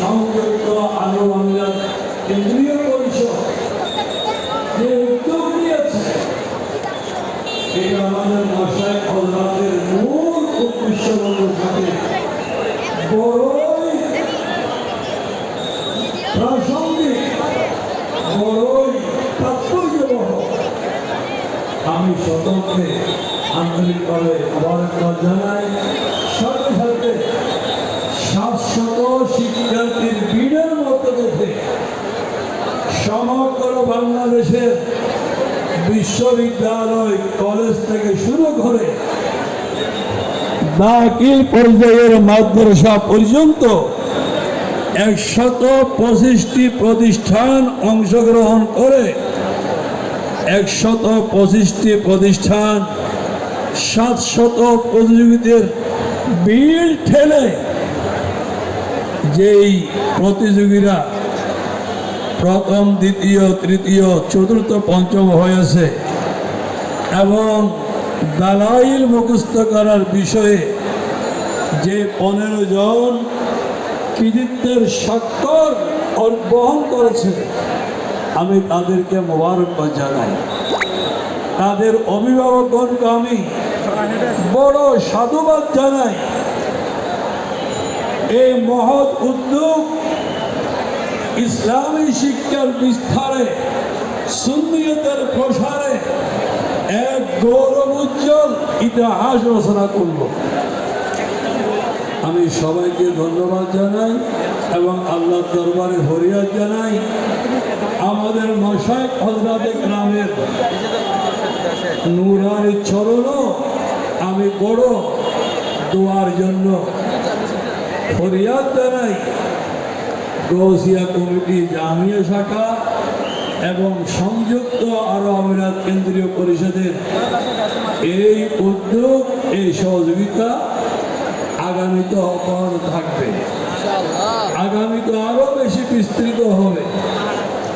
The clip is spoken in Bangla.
সংযুক্ত আরব আমিরাত কেন্দ্রীয় পরিষদ যে উদ্যোগ নিয়েছে এটা আমাদের মূল উদ্দেশ্য বলে থাকে বড়ই প্রাসঙ্গিক, বড়ই তাৎপর্যবহ আমি স্বতন্ত্রে আন্তরিকভাবে মোবারকবাদ জানাই সমগ্র বাংলাদেশের বিশ্ববিদ্যালয়, কলেজ থেকে শুরু করে দাখিল পর্যায়ের মাদ্রাসা পর্যন্ত একশত পঁচিশটি প্রতিষ্ঠান অংশগ্রহণ করে একশত পঁচিশটি প্রতিষ্ঠান সাতশত প্রতিযোগীদের ভিড় ঠেলে যেই প্রতিযোগীরা প্রথম, দ্বিতীয়, তৃতীয়, চতুর্থ, পঞ্চম হয়েছে। এবং দালাইল মুখস্থ করার বিষয়ে যে পনেরো জন কৃতিত্বের স্বাক্ষর বহন করেছে আমি তাদেরকে মোবারকবাদ জানাই। তাদের অভিভাবকগণকে আমি বড় সাধুবাদ জানাই। এই মহৎ উদ্যোগ ইসলামী শিক্ষার বিস্তারে, সুন্নিয়তের প্রসারে এক গৌরব উজ্জ্বল ইতিহাস রচনা করব। আমি সবাইকে ধন্যবাদ জানাই এবং আল্লাহ দরবারে ফরিয়াদ জানাই। আমাদের মশাইক হজরাতে গ্রামের নুরারি চরণও আমি বড় দোয়ার জন্য ফরিয়াদ জানাই। গৌসিয়া কমিটি জামিয়া শাখা এবং সংযুক্ত আরব আমিরাত কেন্দ্রীয় পরিষদের এই উদ্যোগ এই সহযোগিতা আগামীতে অব্যাহত থাকবে। আগামীতে আরও বেশি বিস্তৃত হবে।